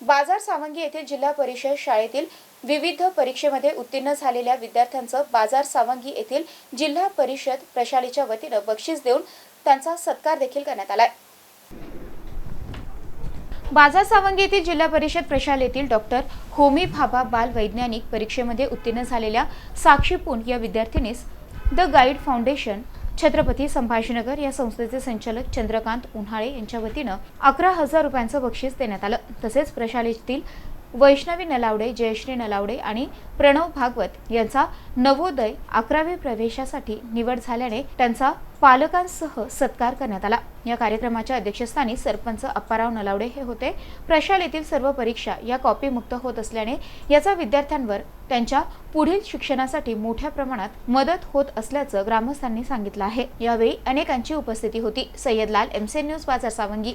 बाजार सावंगी येथील जिल्हा परिषद शाळेतील विविध परीक्षेमध्ये उत्तीर्ण झालेल्या विद्यार्थ्यांचं बाजार सावंगी येथील जिल्हा परिषद प्रशालेच्या वतीनं बक्षीस देऊन त्यांचा सत्कार देखील करण्यात आलाय. बाजार सावंगी येथील जिल्हा परिषद प्रशालेतील डॉक्टर होमी भाभा बाल वैज्ञानिक परीक्षेमध्ये उत्तीर्ण झालेल्या साक्षी पुन या विद्यार्थिनीस the Guide Foundation Chhatrapati Sambhajinagar या संस्थेचे संचालक चंद्रकांत उन्हाळे यांच्या वतीनं अकरा हजार रुपयांचं बक्षीस देण्यात आलं. तसेच प्रशालेतील वैष्णवी नलावडे जयश्री नलावडे आणि प्रणव भागवत यांचा नवोदय अकरावी प्रवेशासाठी निवड झाल्याने त्यांचा पालकांसह सत्कार करण्यात आला. या कार्यक्रमाच्या अध्यक्षस्थानी सरपंच अप्पाराव नलावडे हे होते. प्रशालेतील सर्व परीक्षा या कॉपीमुक्त होत असल्याने याचा विद्यार्थ्यांवर त्यांच्या पुढील शिक्षणासाठी मोठ्या प्रमाणात मदत होत असल्याचं ग्रामस्थांनी सांगितलं आहे. यावेळी अनेकांची उपस्थिती होती. सय्यद लाल एमसे न्यूज बाजार सावंगी.